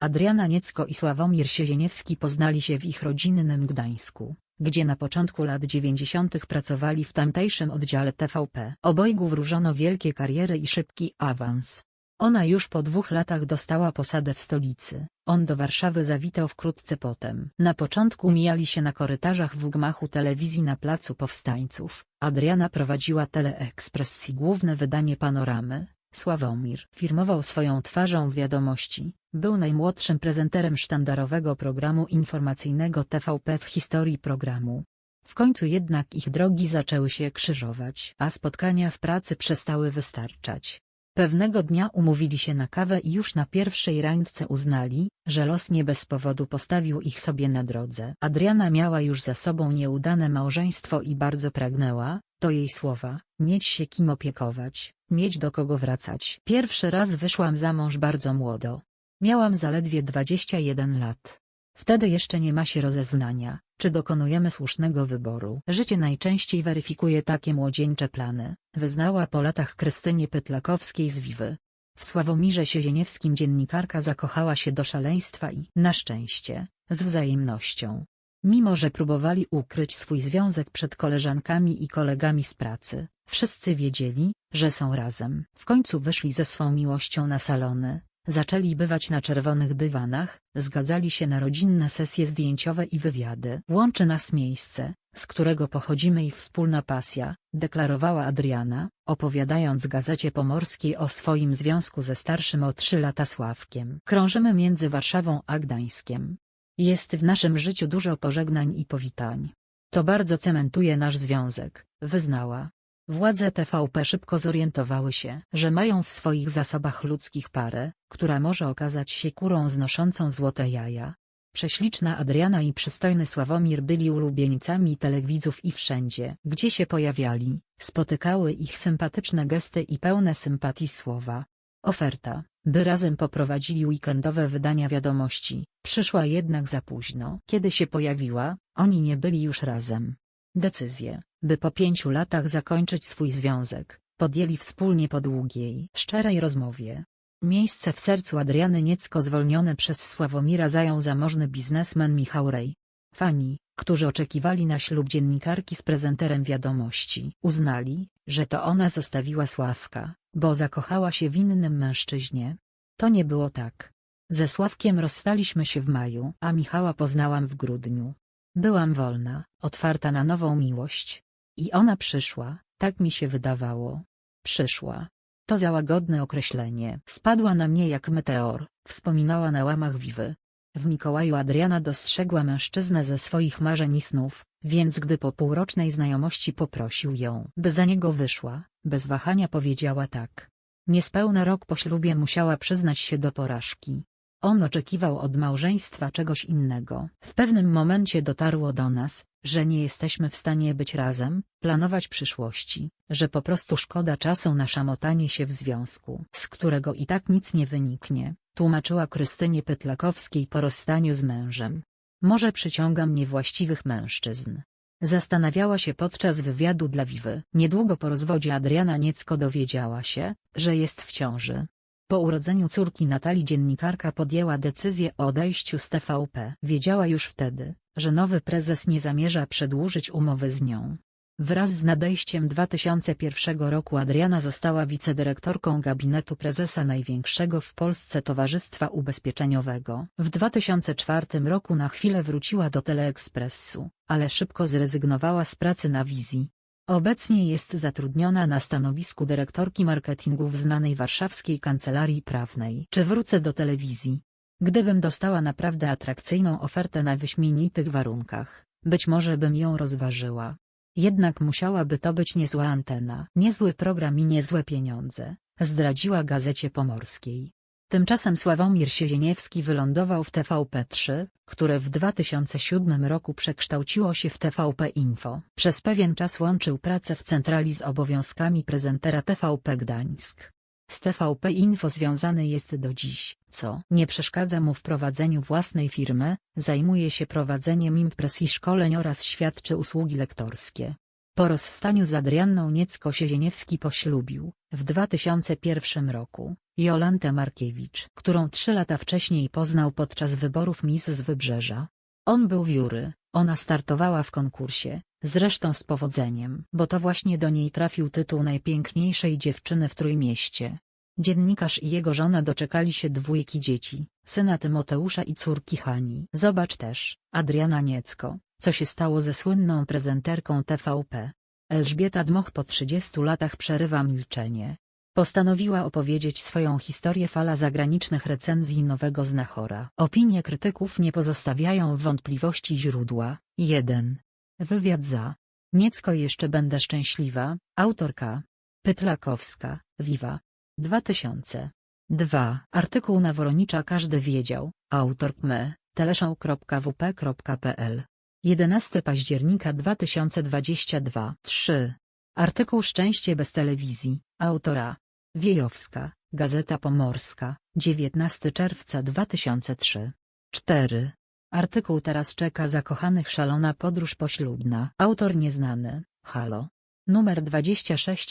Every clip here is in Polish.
Adriana Niecko i Sławomir Siezieniewski poznali się w ich rodzinnym Gdańsku, gdzie na początku lat 90. pracowali w tamtejszym oddziale TVP. Obojgu wróżono wielkie kariery i szybki awans. Ona już po dwóch latach dostała posadę w stolicy, on do Warszawy zawitał wkrótce potem. Na początku mijali się na korytarzach w gmachu telewizji na Placu Powstańców. Adriana prowadziła Teleekspresji główne wydanie Panoramy, Sławomir firmował swoją twarzą wiadomości, był najmłodszym prezenterem sztandarowego programu informacyjnego TVP w historii programu. W końcu jednak ich drogi zaczęły się krzyżować, a spotkania w pracy przestały wystarczać. Pewnego dnia umówili się na kawę i już na pierwszej randce uznali, że los nie bez powodu postawił ich sobie na drodze. Adriana miała już za sobą nieudane małżeństwo i bardzo pragnęła, to jej słowa, mieć się kim opiekować, mieć do kogo wracać. Pierwszy raz wyszłam za mąż bardzo młodo. Miałam zaledwie 21 lat. Wtedy jeszcze nie ma się rozeznania, czy dokonujemy słusznego wyboru. Życie najczęściej weryfikuje takie młodzieńcze plany, wyznała po latach Krystynie Pytlakowskiej z Wiwy. W Sławomirze Siezieniewskim dziennikarka zakochała się do szaleństwa i, na szczęście, z wzajemnością. Mimo że próbowali ukryć swój związek przed koleżankami i kolegami z pracy, wszyscy wiedzieli, że są razem. W końcu wyszli ze swą miłością na salony, Zaczęli bywać na czerwonych dywanach, zgadzali się na rodzinne sesje zdjęciowe i wywiady. Łączy nas miejsce, z którego pochodzimy i wspólna pasja, deklarowała Adriana, opowiadając Gazecie Pomorskiej o swoim związku ze starszym o trzy lata Sławkiem. Krążymy między Warszawą a Gdańskiem. Jest w naszym życiu dużo pożegnań i powitań. To bardzo cementuje nasz związek, wyznała. Władze TVP szybko zorientowały się, że mają w swoich zasobach ludzkich parę, która może okazać się kurą znoszącą złote jaja. Prześliczna Adriana i przystojny Sławomir byli ulubieńcami telewidzów i wszędzie, gdzie się pojawiali, spotykały ich sympatyczne gesty i pełne sympatii słowa. Oferta, by razem poprowadzili weekendowe wydania wiadomości, przyszła jednak za późno. Kiedy się pojawiła, oni nie byli już razem. Decyzję, by po pięciu latach zakończyć swój związek, podjęli wspólnie po długiej, szczerej rozmowie. Miejsce w sercu Adriany Niecko zwolnione przez Sławomira zajął zamożny biznesmen Michał Rej. Fani, którzy oczekiwali na ślub dziennikarki z prezenterem wiadomości, uznali, że to ona zostawiła Sławka, bo zakochała się w innym mężczyźnie. To nie było tak. Ze Sławkiem rozstaliśmy się w maju, a Michała poznałam w grudniu. Byłam wolna, otwarta na nową miłość. I ona przyszła, tak mi się wydawało. Przyszła. To za łagodne określenie. Spadła na mnie jak meteor, wspominała na łamach Wiwy. W Mikołaju Adriana dostrzegła mężczyznę ze swoich marzeń i snów, więc gdy po półrocznej znajomości poprosił ją, by za niego wyszła, bez wahania powiedziała tak. Niespełna rok po ślubie musiała przyznać się do porażki. On oczekiwał od małżeństwa czegoś innego. W pewnym momencie dotarło do nas, że nie jesteśmy w stanie być razem, planować przyszłości, że po prostu szkoda czasu na szamotanie się w związku, z którego i tak nic nie wyniknie, tłumaczyła Krystynie Pytlakowskiej po rozstaniu z mężem. Może przyciągam niewłaściwych mężczyzn. Zastanawiała się podczas wywiadu dla Wiwy. Niedługo po rozwodzie Adriana Niecko dowiedziała się, że jest w ciąży. Po urodzeniu córki Natalii dziennikarka podjęła decyzję o odejściu z TVP. Wiedziała już wtedy, że nowy prezes nie zamierza przedłużyć umowy z nią. Wraz z nadejściem 2001 roku Adriana została wicedyrektorką gabinetu prezesa największego w Polsce Towarzystwa Ubezpieczeniowego. W 2004 roku na chwilę wróciła do Teleekspresu, ale szybko zrezygnowała z pracy na wizji. Obecnie jest zatrudniona na stanowisku dyrektorki marketingu w znanej warszawskiej kancelarii prawnej. Czy wrócę do telewizji? Gdybym dostała naprawdę atrakcyjną ofertę na wyśmienitych warunkach, być może bym ją rozważyła. Jednak musiałaby to być niezła antena, niezły program i niezłe pieniądze, zdradziła Gazecie Pomorskiej. Tymczasem Sławomir Siezieniewski wylądował w TVP3, które w 2007 roku przekształciło się w TVP Info. Przez pewien czas łączył pracę w centrali z obowiązkami prezentera TVP Gdańsk. Z TVP Info związany jest do dziś, co nie przeszkadza mu w prowadzeniu własnej firmy, zajmuje się prowadzeniem imprez i szkoleń oraz świadczy usługi lektorskie. Po rozstaniu z Adrianną Niecko-Siezieniewski poślubił, w 2001 roku, Jolantę Markiewicz, którą trzy lata wcześniej poznał podczas wyborów Miss z Wybrzeża. On był wióry, ona startowała w konkursie, zresztą z powodzeniem, bo to właśnie do niej trafił tytuł najpiękniejszej dziewczyny w Trójmieście. Dziennikarz i jego żona doczekali się dwójki dzieci, syna Tymoteusza i córki Hani. Zobacz też, Adriana Niecko, co się stało ze słynną prezenterką TVP. Elżbieta Dmoch po 30 latach przerywa milczenie. Postanowiła opowiedzieć swoją historię fala zagranicznych recenzji nowego znachora. Opinie krytyków nie pozostawiają wątpliwości źródła. 1. Wywiad za. Niecko jeszcze będę szczęśliwa, autorka. Pytlakowska, Viva. 2000. 2. Artykuł na Woronicza każdy wiedział, autor me, teleszą.wp.pl. 11 października 2022. 3. Artykuł Szczęście bez telewizji, autora. Wiejowska, Gazeta Pomorska, 19 czerwca 2003. 4. Artykuł Teraz czeka zakochanych szalona podróż poślubna. Autor nieznany, Halo. Numer 26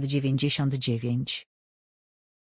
1999